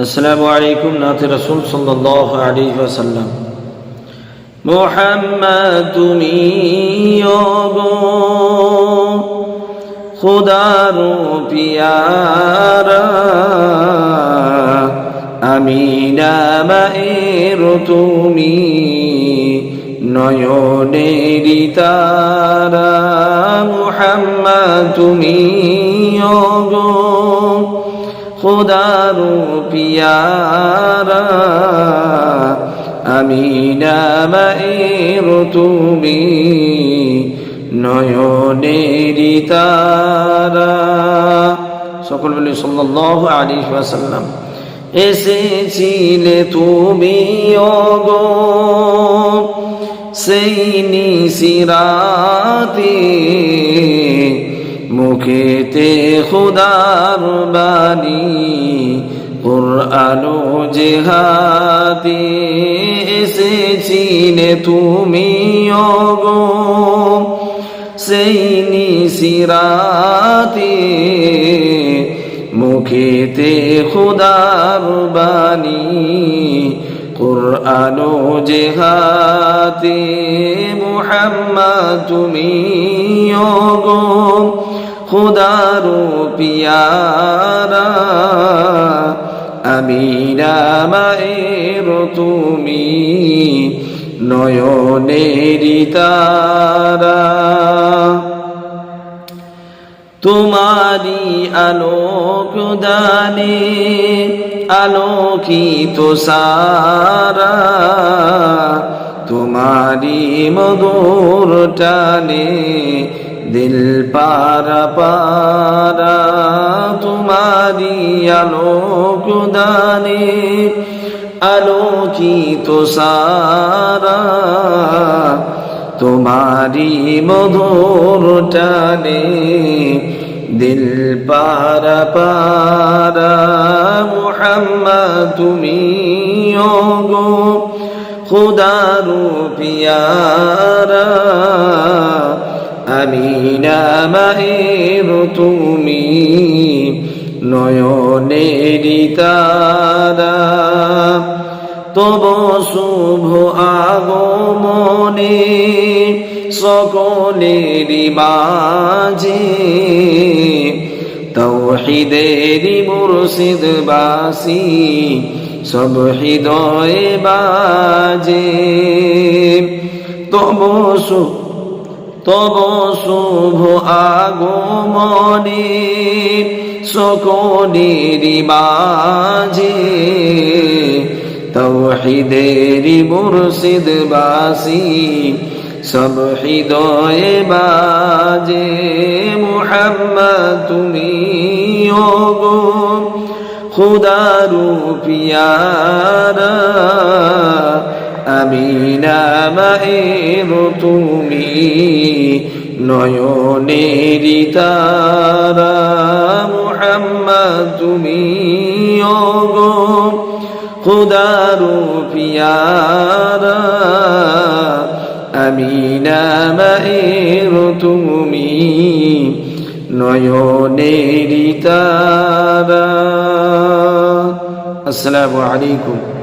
আসসালামু আলাইকুম নাথ রসুল সাল্লাহ আলী ওয়াসাল্লাম মোহাম্মদ তুমি গো খুদারো পিয়ারা আমি নামের তুমি নয়নেরি তারা মোহাম্মদ তুমি গো খুদারো পিয়ারা আমি নামের তুমি নয়নেরি তারা। সকল বলি সাল্লাহ আলী ওয়াসাল্লাম, এসেছিলে তুমি অগো সেই নিশিরাতে মুখেতে খুদার বাণী, কুরআনো জেহাদি এসেছিলে তুমি অগো সেই নিশিরাতে মুখেতে খুদার বাণী, কুরআনো জেহাতে মুহাম্মদ তুমি গো খুদারো পিয়ারা আমি রামায়ের তুমি নয়নেরি তারা। তোমারি আলোক দানে আলোকিত সারা তোমারি মধুর টানে দিল পারা পারা তোমারি আলোক দানে, আলোকিত সারা তোমারি মধুর টানে। দিল পারা পারা মুহাম্মদ তুমি গো খুদারু পিয়ারা আমি নামায়ের তুমি নয়নেরি তারা। তব শুভ আগমনে সকলেরই মাঝে তৌহিদেরি মুর্শিদ বাসি, সব হৃদয়ে বাজে। তব তব শুভ আগমনে সকলেরই মাঝে তৌহিদেরি মুর্শিদ বাসি সব হৃদয়ে বাজে, মুহাম্মদ, তুমি গো খুদারু পিয়ারা আমি নামায়ের তুমি নয়নেরি তারা মুহাম্মদ তুমি গো খুদারু পিয়ারা আমি নামায়ের তুমি নয়নেরি তারা আসসালামু আলাইকুম